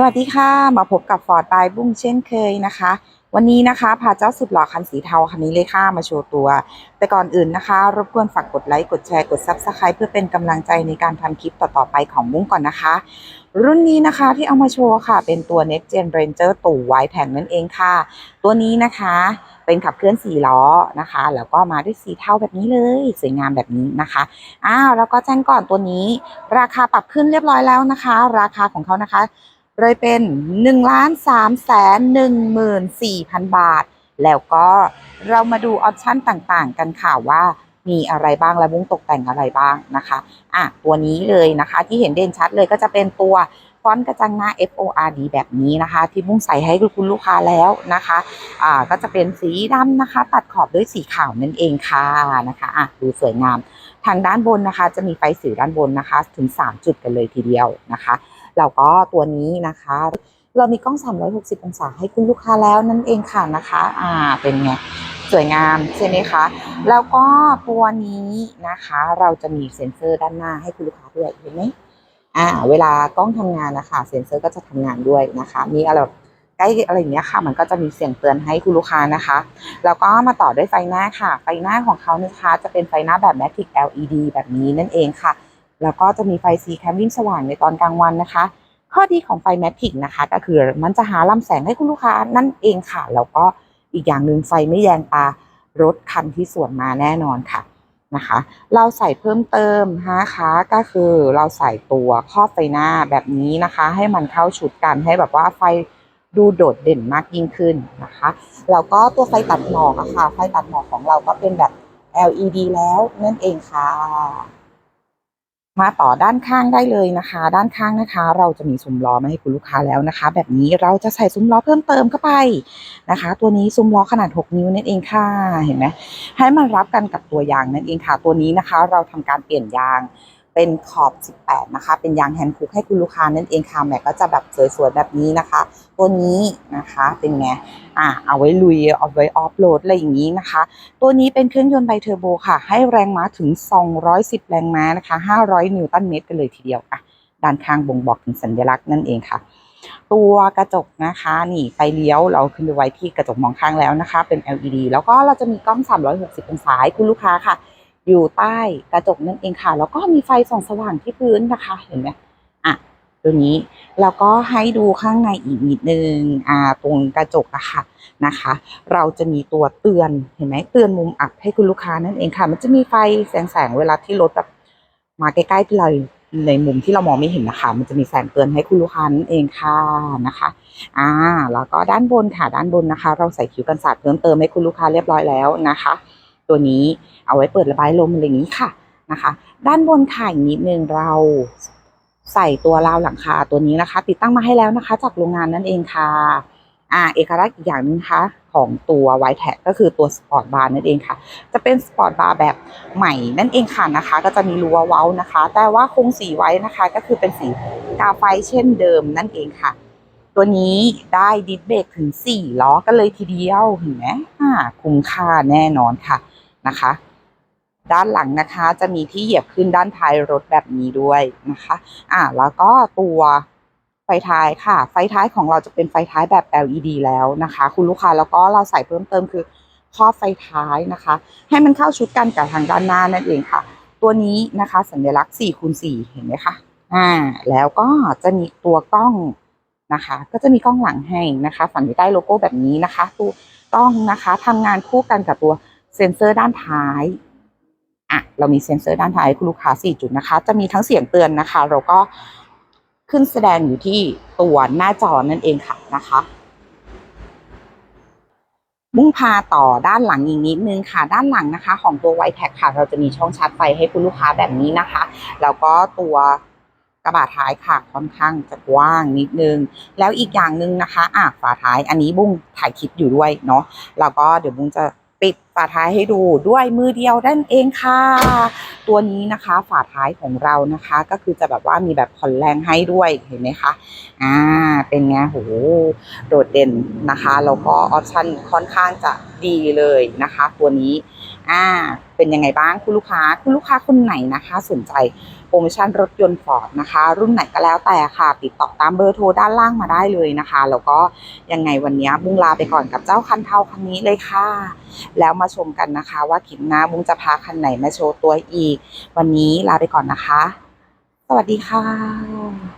สวัสดีค่ะมาพบกับฟอร์ดบายบุ้งเช่นเคยนะคะ วันนี้นะคะพาเจ้าสุดหล่อคันสีเทาคันนี้เลยค่ะมาโชว์ตัว แต่ก่อนอื่นนะคะ รบกวนฝากกดไลค์กดแชร์กด Subscribe เพื่อเป็นกำลังใจในการทำคลิปต่อๆไปของบุ้งก่อนนะคะ รุ่นนี้นะคะที่เอามาโชว์ค่ะ เป็นตัว Next Gen Ranger ตู่ไวแผงนั่นเองค่ะ ตัวนี้นะคะเป็นขับเคลื่อนสี่ล้อนะคะ แล้วก็มาด้วยสีเทาแบบนี้เลย สวยงามแบบนี้นะคะอ้าวแล้วก็แจ้งก่อนตัวนี้ ราคาปรับขึ้นเรียบร้อยแล้วนะคะ ราคาของเขานะคะ เลยเป็น1ล้าน3แสน1หมื่น4พันบาท แล้วก็เรามาดูออปชั่นต่างๆ กันค่ะว่ามีอะไรบ้างและบุ้งตกแต่งอะไรบ้างนะคะอะตัวนี้เลยนะคะที่เห็นเด่นชัดเลยก็จะเป็นตัวฟอนต์กระจังหน้า F O R D แบบนี้นะคะ ที่บุ้งใส่ให้คุณลูกค้าแล้วนะคะอ่าก็จะเป็นสีดำนะคะ ตัดขอบด้วยสีขาวนั่นเองค่ะนะคะอะดูสวยงาม ทางด้านบนนะคะ จะมีไฟสีด้านบนนะคะ ถึง 3 จุดกันเลยทีเดียวนะคะ แล้วก็ตัวนี้นะคะ เรามีกล้อง 360 องศาให้คุณลูกค้าแล้วนั่นเองค่ะนะคะ อ่าเป็นไงสวยงามใช่ไหมคะ แล้วก็ตัวนี้นะคะ เราจะมีเซ็นเซอร์ด้านหน้าให้คุณลูกค้าด้วยเห็นไหมอ่า เวลากล้องทำงานนะคะ เซ็นเซอร์ก็จะทำงานด้วยนะคะ มีอะไรใกล้อะไรอย่างเงี้ยค่ะ มันก็จะมีเสียงเตือนให้คุณลูกค้านะคะ แล้วก็มาต่อด้วยไฟหน้าค่ะ ไฟหน้าของเขานะคะจะเป็นไฟหน้าแบบ Matic LED แบบนี้นั่นเองค่ะ แล้วก็จะมีไฟสีแคมวิ่งสว่างในตอนกลางวันนะคะ ข้อดีของไฟแมทริกนะคะ ก็คือมันจะหาลำแสงให้คุณลูกค้านั่นเองค่ะ แล้วก็อีกอย่างหนึ่งไฟไม่แยงตารถคันที่สวนมาแน่นอนค่ะนะคะ เราใส่เพิ่มเติมนะคะก็คือเราใส่ตัวครอบไฟหน้าแบบนี้นะคะ ให้มันเข้าชุดกันให้แบบว่าไฟดูโดดเด่นมากยิ่งขึ้นนะคะแล้วก็ตัวไฟตัดหมอกอะค่ะ ไฟตัดหมอกของเราก็เป็นแบบ LED แล้วนั่นเองค่ะ มาต่อด้านข้างได้เลยนะคะ ด้านข้างนะคะ เราจะมีซุ้มล้อมาให้คุณลูกค้าแล้วนะคะ แบบนี้เราจะใส่ซุ้มล้อเพิ่มเติมเข้าไปนะคะ ตัวนี้ซุ้มล้อขนาด 6 นิ้วนั่นเองค่ะเห็นไหมให้มันรับกันกับตัวยางนั่นเองค่ะ ตัวนี้นะคะ เราทำการเปลี่ยนยาง เป็นขอบ 18 นะคะ เป็นยางแฮนด์คุกให้คุณลูกค้านั่นเองค่ะแม็กก็จะแบบสวยๆ แบบนี้นะคะ ตัวนี้นะคะเป็นไงอะเอาไว้ลุยเอาไว้ออฟโหลดอะไรอย่างนี้นะคะ ตัวนี้เป็นเครื่องยนต์ไบเทอร์โบค่ะ ให้แรงม้าถึง 210 แรงม้านะคะ 500 นิวตันเมตรกันเลยทีเดียวอะด้านข้างบ่งบอกถึงสัญลักษณ์นั่นเองค่ะตัวกระจกนะคะนี่ไฟเลี้ยวเราขึ้นไปไว้ที่กระจกมองข้างแล้วนะคะ เป็น LED แล้วก็เราจะมีกล้อง 360 องศาคุณลูกค้าค่ะ อยู่ใต้กระจกนั่นเองค่ะ แล้วก็มีไฟส่องสว่างที่พื้นนะคะ เห็นไหมอะตัวนี้แล้วก็ให้ดูข้างในอีกนิดนึงอ่าตรงกระจกอะค่ะนะคะ เราจะมีตัวเตือนเห็นไหมเตือนมุมอับให้คุณลูกค้านั่นเองค่ะ มันจะมีไฟแสงแสงเวลาที่รถแบบมาใกล้ๆที่เราในมุมที่เรามองไม่เห็นนะคะ มันจะมีแสงเตือนให้คุณลูกค้านั่นเองค่ะนะคะ อ่า แล้วก็ด้านบนค่ะด้านบนนะคะ เราใส่คิ้วกันสาดเพิ่มเติมให้คุณลูกค้าเรียบร้อยแล้วนะคะ ตัวนี้เอาไว้เปิดระบายลมอะไรอย่างนี้ค่ะนะคะ ด้านบนค่ะอีกนิดนึงเราใส่ตัวราวหลังคาตัวนี้นะคะ ติดตั้งมาให้แล้วนะคะ จากโรงงานนั่นเองค่ะอ่าเอกลักษณ์อีกอย่างหนึงคะของตัวไวท์แท็ก็คือตัวสปอร์ตบาร์นั่นเองค่ะ จะเป็นสปอร์ตบาร์แบบใหม่นั่นเองค่ะนะคะ ก็จะมีรูเว้านะคะ แต่ว่าคงสีไว้นะคะ ก็คือเป็นสีกาไฟเช่นเดิมนั่นเองค่ะ ตัวนี้ได้ดิสเบรกถึง 4 ล้อกันเลยทีเดียวเห็นไหมอ่าคุ้มค่าแน่นอนค่ะ นะคะ ด้านหลังนะคะจะมีที่เหยียบขึ้นด้านท้ายรถแบบนี้ด้วยนะคะ อ่าแล้วก็ตัวไฟท้ายค่ะ ไฟท้ายของเราจะเป็นไฟท้ายแบบ LED แล้วนะคะ คุณลูกค้าแล้วก็เราใส่เพิ่มเติมคือครอบไฟท้ายนะคะ ให้มันเข้าชุดกันกับทางด้านหน้านั่นเองค่ะ ตัวนี้นะคะสัญลักษณ์4คูณ4เห็นไหมคะอ่าแล้วก็จะมีตัวกล้องนะคะ ก็จะมีกล้องหลังให้นะคะ ฝังอยู่ใต้โลโก้แบบนี้นะคะ ตัวกล้องนะคะทำงานคู่กันกับตัว เซ็นเซอร์ด้านท้ายอะเรามีเซ็นเซอร์ด้านท้ายคุณลูกค้า4จุดนะคะ จะมีทั้งเสียงเตือนนะคะแล้วก็ขึ้นแสดงอยู่ที่ตัวหน้าจอนั่นเองค่ะนะคะ มุ่งพาต่อด้านหลังอีกนิดนึงค่ะ ด้านหลังนะคะ ของตัวไวแท็กค่ะ เราจะมีช่องชาร์จไฟให้คุณลูกค้าแบบนี้นะคะแล้วก็ตัวกระบะท้ายค่ะค่อนข้างจะกว้างนิดนึง แล้วอีกอย่างหนึ่งนะคะอะฝาท้ายอันนี้บุ้งถ่ายคลิปอยู่ด้วยเนาะแล้วก็เดี๋ยวบุ้งจะ ปิดฝาท้ายให้ดูด้วยมือเดียวนั่นเองค่ะ ตัวนี้นะคะฝาท้ายของเรานะคะ ก็คือจะแบบว่ามีแบบผ่อนแรงให้ด้วยเห็นไหมคะอ่าเป็นไงโหโดดเด่นนะคะแล้วก็ออปชั่นค่อนข้างจะดีเลยนะคะ ตัวนี้ อ่า เป็นยังไงบ้างคุณลูกค้า คุณลูกค้าคนไหนนะคะ สนใจโปรโมชั่นรถยนต์ฟอร์ดนะคะ รุ่นไหนก็แล้วแต่ค่ะ ติดต่อตามเบอร์โทรด้านล่างมาได้เลยนะคะ แล้วก็ยังไงวันนี้บุ้งลาไปก่อนกับเจ้าคันเทาคันนี้เลยค่ะ แล้วมาชมกันนะคะว่าคลิปหน้าบุ้งจะพาคันไหนมาโชว์ตัวอีก วันนี้ลาไปก่อนนะคะ สวัสดีค่ะ